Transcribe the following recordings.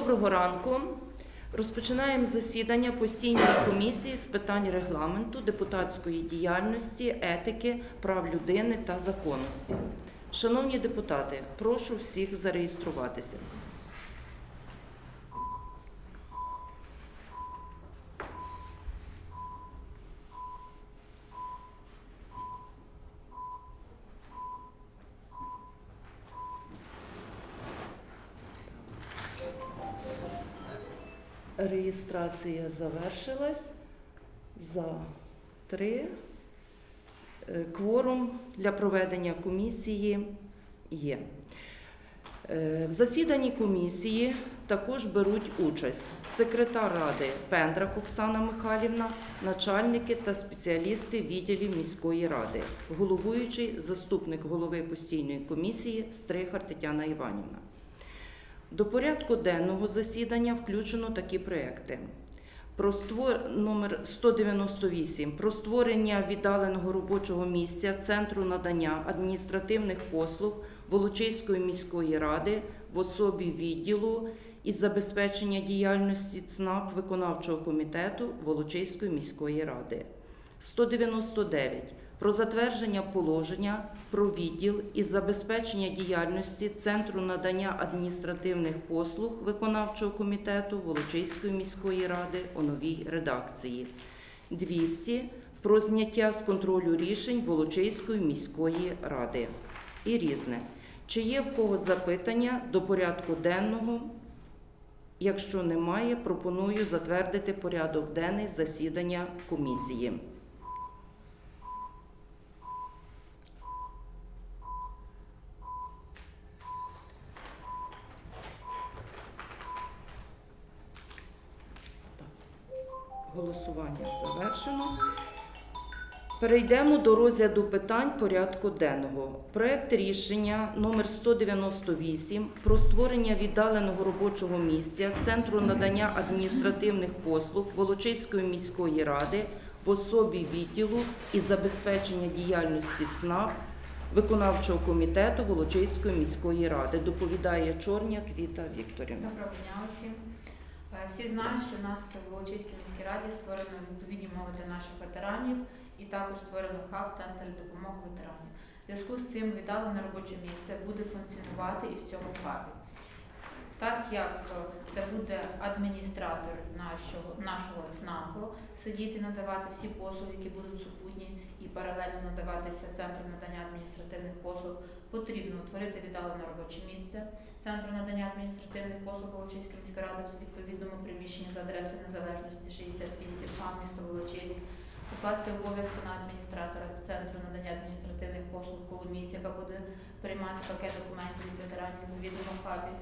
Доброго ранку. Розпочинаємо засідання постійної комісії з питань регламенту, депутатської діяльності, етики, прав людини та законності. Шановні депутати, прошу всіх зареєструватися. Реєстрація завершилась за три. Е, Кворум для проведення комісії є. Е, В засіданні комісії також беруть участь секретар ради Пендрак Оксана Михайлівна, начальники та спеціалісти відділів міської ради, головуючий заступник голови постійної комісії Стрихар Тетяна Іванівна. До порядку денного засідання включено такі проекти. Про створ... номер 198 про створення віддаленого робочого місця Центру надання адміністративних послуг Волочиської міської ради в особі відділу із забезпечення діяльності ЦНАП виконавчого комітету Волочиської міської ради. 199 про затвердження положення про відділ із забезпечення діяльності Центру надання адміністративних послуг виконавчого комітету Волочиської міської ради у новій редакції. 200 про зняття з контролю рішень Волочиської міської ради. І різне. Чи є в когось запитання до порядку денного? Якщо немає, пропоную затвердити порядок денний засідання комісії. Голосування завершено. Перейдемо до розгляду питань порядку денного. Проект рішення номер 198 про створення віддаленого робочого місця Центру надання адміністративних послуг Волочиської міської ради в особі відділу із забезпечення діяльності ЦНАП виконавчого комітету Волочиської міської ради. Доповідає Чорняк Віта Вікторівна. Доброго дня усім. Е, Всі знають, що у нас в Волочиській міській раді створено відповідні мови для наших ветеранів і також створено хаб Центр допомоги ветеранів. В зв'язку з цим віддалене робоче місце буде функціонувати і в цьому хабі. Так як е, це буде адміністратор нашого, нашого ЦНАПу сидіти, надавати всі послуги, які будуть супутні, і паралельно надаватися центру надання адміністративних послуг, потрібно утворити віддалене робоче місце Центру надання адміністративних послуг Волочиської міської ради в відповідному приміщенні за адресою Незалежності 68 А, місто Волочиськ, покласти обов'язки на адміністратора Центру надання адміністративних послуг Коломійці, яка буде приймати пакет документів від ветеранів у відомому хабі,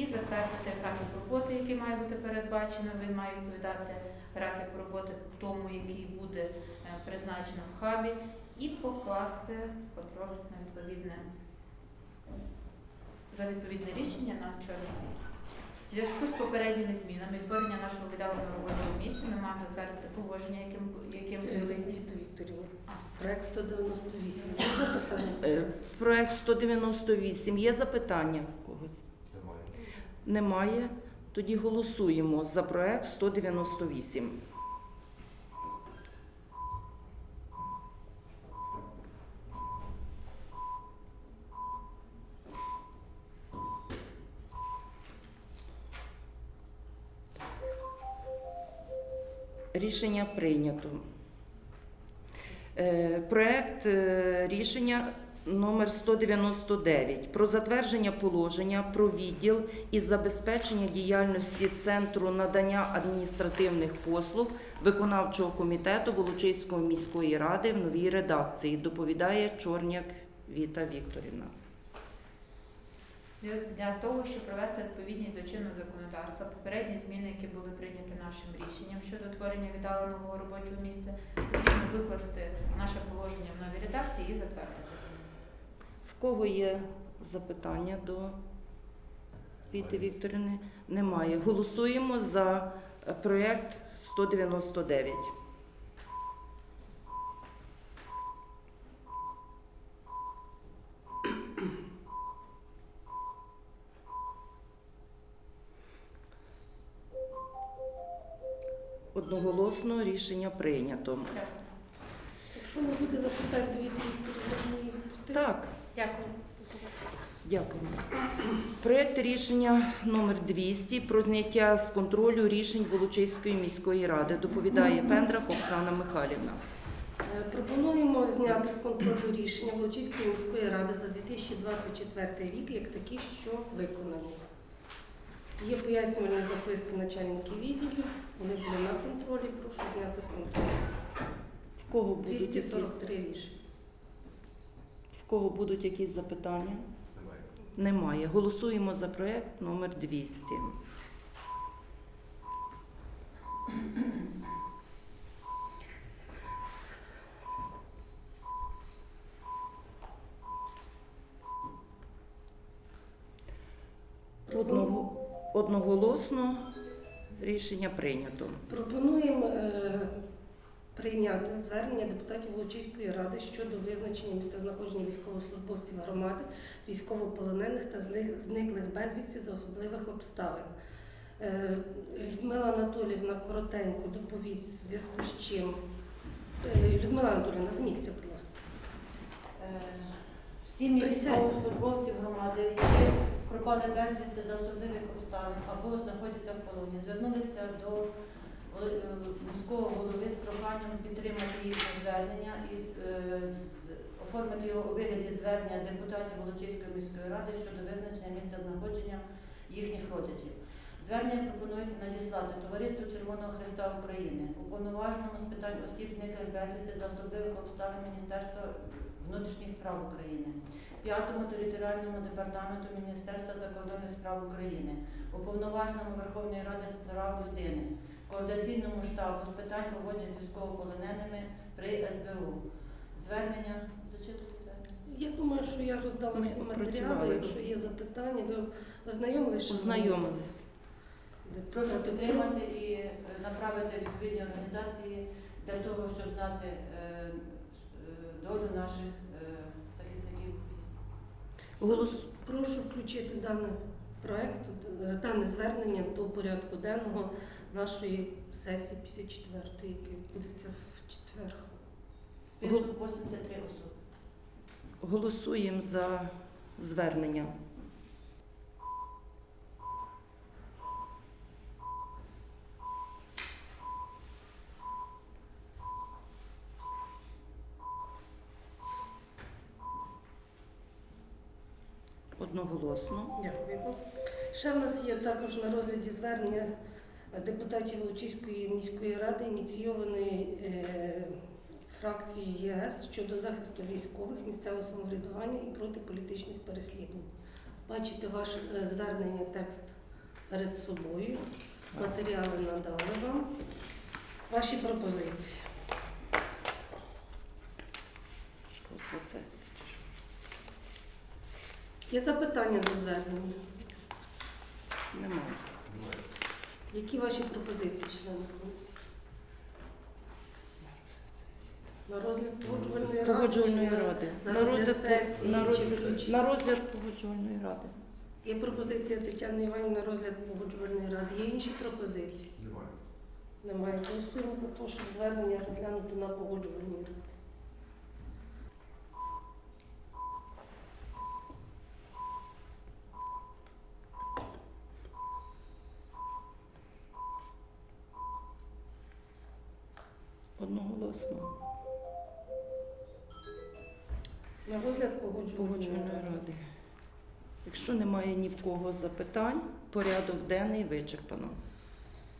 і затвердити графік роботи, який має бути передбачено. Він має відповідати графіку роботи тому, який буде е, призначено в хабі, і покласти контроль на відповідне за відповідне рішення на чорний день. В зв'язку з попередніми змінами відтворення нашого віддаленого робочого місця ми маємо затвердити положення, яким яким були Віта Вікторівна, проект 198. Є запитання? Е, Проект 198. Є запитання в когось? Немає. Тоді голосуємо за проект 198. Рішення прийнято. Е, Проект е, рішення номер 199 про затвердження положення про відділ із забезпечення діяльності Центру надання адміністративних послуг виконавчого комітету Волочиської міської ради в новій редакції. Доповідає Чорняк Віта Вікторівна. Для- того, щоб провести відповідність до чинного законодавства, попередні зміни, які були прийняті нашим рішенням щодо творення віддаленого робочого місця, потрібно викласти наше положення в новій редакції і затвердити. В кого є запитання до Віти Вікторівни? Немає. Голосуємо за проект 199. Одноголосно рішення прийнято. Якщо не буде запитань до їх пустити? Так, Дякую. дякуємо. Проєкт рішення номер 200 про зняття з контролю рішень Волочиської міської ради. Доповідає Пендрак Оксана Михайлівна. Е, Пропонуємо зняти з контролю рішення Волочиської міської ради за 2024 рік, як такі, що виконані. Є пояснювальні записки начальників відділів, вони були на контролі, прошу зняти з контролю. В кого будуть якісь, 243 рішення. в кого будуть якісь запитання? Немає. Голосуємо за проєкт номер 200. Одного, одноголосно рішення прийнято. Пропонуємо е, прийняти звернення депутатів Волочиської ради щодо визначення місцезнаходження військовослужбовців громади, військовополонених та зниклих безвісті за особливих обставин. Е, Людмила Анатолівна коротенько доповість в зв'язку з чим. Е, Людмила Анатолівна, з місця, будь ласка. Сім'ї військовослужбовців громади, які пропали безвісти за особливих обставин або знаходяться в полоні, звернулися до е, міського голови з проханням підтримати їхнє звернення і е, оформити його у вигляді звернення депутатів Волочиської міської ради щодо визначення місця знаходження їхніх родичів. Звернення пропонується надіслати Товариству Червоного Христа України, уповноваженому з питань осіб зниклих безвісти за особливих обставин Міністерства внутрішніх справ України, п'ятому територіальному департаменту Міністерства закордонних справ України, уповноваженому Верховної Ради з прав людини, координаційному штабу з питань поводження з військовополоненими при СБУ. Звернення зачитувати? Я думаю, що я роздала Ми всі матеріали. Якщо є запитання, ви ознайомилися? Ознайомились. Прошу підтримати і е, направити відповідні організації для того, щоб знати е, е, долю наших. Голос... Прошу включити даний проект, дане звернення до порядку денного нашої сесії 54-ї, яка відбудеться в четвер. Список 83 особи. Голосуємо за звернення. Одноголосно. Дякую. Ще в нас є також на розгляді звернення депутатів Лучиської міської ради, ініційованої е, фракцією ЄС щодо захисту військових, місцевого самоврядування і проти політичних переслідувань. Бачите ваше е, звернення, текст перед собою. Матеріали надали вам. Ваші пропозиції. По процесі. Є запитання до звернення? Немає. Які ваші пропозиції, члени комісії? На розгляд погоджувальної ради? Погоджувальної ради. на розгляд сесії на чи розгляд, включення? на розгляд погоджувальної ради. Є пропозиція Тетяни Іванівни на розгляд погоджувальної ради. Є інші пропозиції? Немає. Немає. Голосуємо за те, щоб звернення розглянути на погоджувальній раді. Одноголосно. На розгляд погоджувальної ради. Якщо немає ні в кого запитань, порядок денний вичерпано.